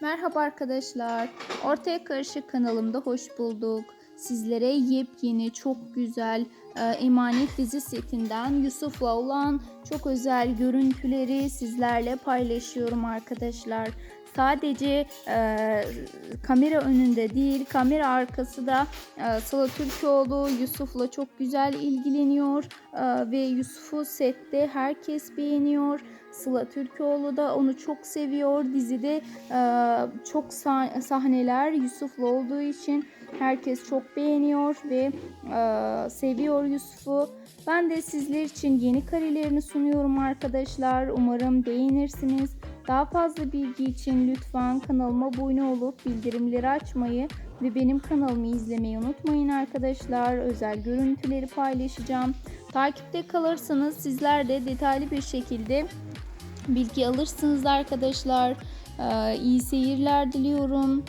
Merhaba arkadaşlar. Ortaya Karışık kanalımda hoş bulduk. Sizlere yepyeni, çok güzel emanet dizi setinden Yusuf'la olan çok özel görüntüleri sizlerle paylaşıyorum arkadaşlar. Sadece e, kamera önünde değil, kamera arkası da e, Sıla Türkoğlu Yusuf'la çok güzel ilgileniyor e, ve Yusuf'u sette herkes beğeniyor. Sıla Türkoğlu da onu çok seviyor. Dizide e, çok sah- sahneler Yusuf'la olduğu için herkes çok beğeniyor ve e, seviyor Yusuf'u. Ben de sizler için yeni karelerini sunuyorum arkadaşlar. Umarım beğenirsiniz. Daha fazla bilgi için lütfen kanalıma abone olup bildirimleri açmayı ve benim kanalımı izlemeyi unutmayın arkadaşlar. Özel görüntüleri paylaşacağım. Takipte kalırsanız sizler de detaylı bir şekilde bilgi alırsınız arkadaşlar. Ee, iyi seyirler diliyorum.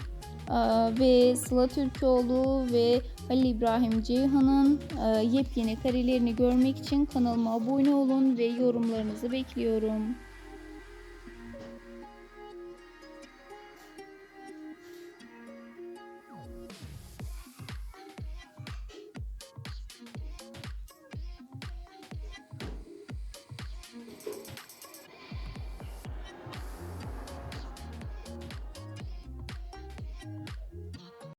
Ee, ve Sıla Türkoğlu ve Ali İbrahim Ceyhan'ın e, yepyeni karelerini görmek için kanalıma abone olun ve yorumlarınızı bekliyorum.